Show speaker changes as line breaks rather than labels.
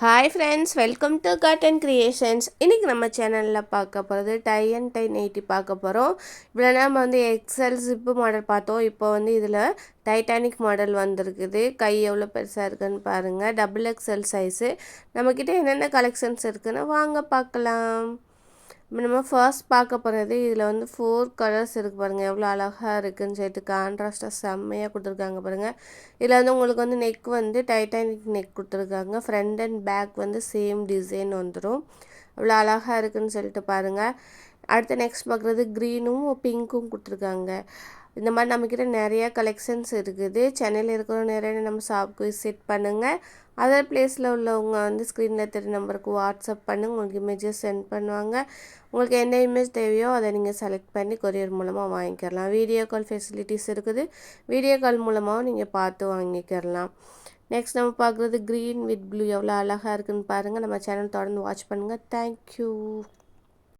Hi friends welcome to cotton creations இன்றைக்கி நம்ம சேனலில் பார்க்க போகிறது டை அண்ட் டை நைட்டி பார்க்க போகிறோம் இவ்வளோ நம்ம வந்து எக்ஸல் ஜிப்பு மாடல் பார்த்தோம். இப்போ வந்து இதில் டைட்டானிக் மாடல் வந்திருக்குது. கை எவ்வளோ பெருசாக இருக்குன்னு பாருங்கள் டபுள் எக்ஸல் சைஸு நம்மக்கிட்ட என்னென்ன கலெக்ஷன்ஸ் இருக்குதுன்னு வாங்க பார்க்கலாம். இப்போ நம்ம ஃபர்ஸ்ட் பார்க்க போகிறது இதில் வந்து ஃபோர் கலர்ஸ் இருக்குது பாருங்கள் எவ்வளோ அழகாக இருக்குதுன்னு சொல்லிட்டு கான்ட்ராஸ்ட்டாக செம்மையாக கொடுத்துருக்காங்க பாருங்கள் இதில் வந்து உங்களுக்கு வந்து நெக் வந்து டைட்டானிக் நெக் கொடுத்துருக்காங்க. ஃப்ரண்ட் அண்ட் பேக் வந்து சேம் டிசைன் வந்துடும் அவ்வளோ அழகாக இருக்குதுன்னு சொல்லிட்டு பாருங்கள் அடுத்து நெக்ஸ்ட் பார்க்குறது க்ரீனும் பிங்க்கும் கொடுத்துருக்காங்க. இந்த மாதிரி நம்மக்கிட்ட நிறைய கலெக்ஷன்ஸ் இருக்குது. சென்னையில் இருக்கிற நிறைய நம்ம ஷாப்க்கு விசிட் பண்ணுங்கள் அதர் பிளேஸில் உள்ளவங்க வந்து ஸ்க்ரீனில் தெரிய நம்பருக்கு வாட்ஸ்அப் பண்ணுங்க. உங்களுக்கு இமேஜஸ் சென்ட் பண்ணுவாங்க. உங்களுக்கு எந்த இமேஜ் தேவையோ அதை நீங்கள் செலக்ட் பண்ணி கொரியர் மூலமாக வாங்கிக்கிறலாம் வீடியோ கால் ஃபெசிலிட்டிஸ் இருக்குது. வீடியோ கால் மூலமாகவும் நீங்கள் பார்த்து வாங்கிக்கிறலாம் நெக்ஸ்ட் நம்ம பார்க்குறது க்ரீன் வித் ப்ளூ எவ்வளோ அழகாக இருக்குதுன்னு பாருங்கள் நம்ம சேனல் தொடர்ந்து வாட்ச் பண்ணுங்கள் தேங்க்யூ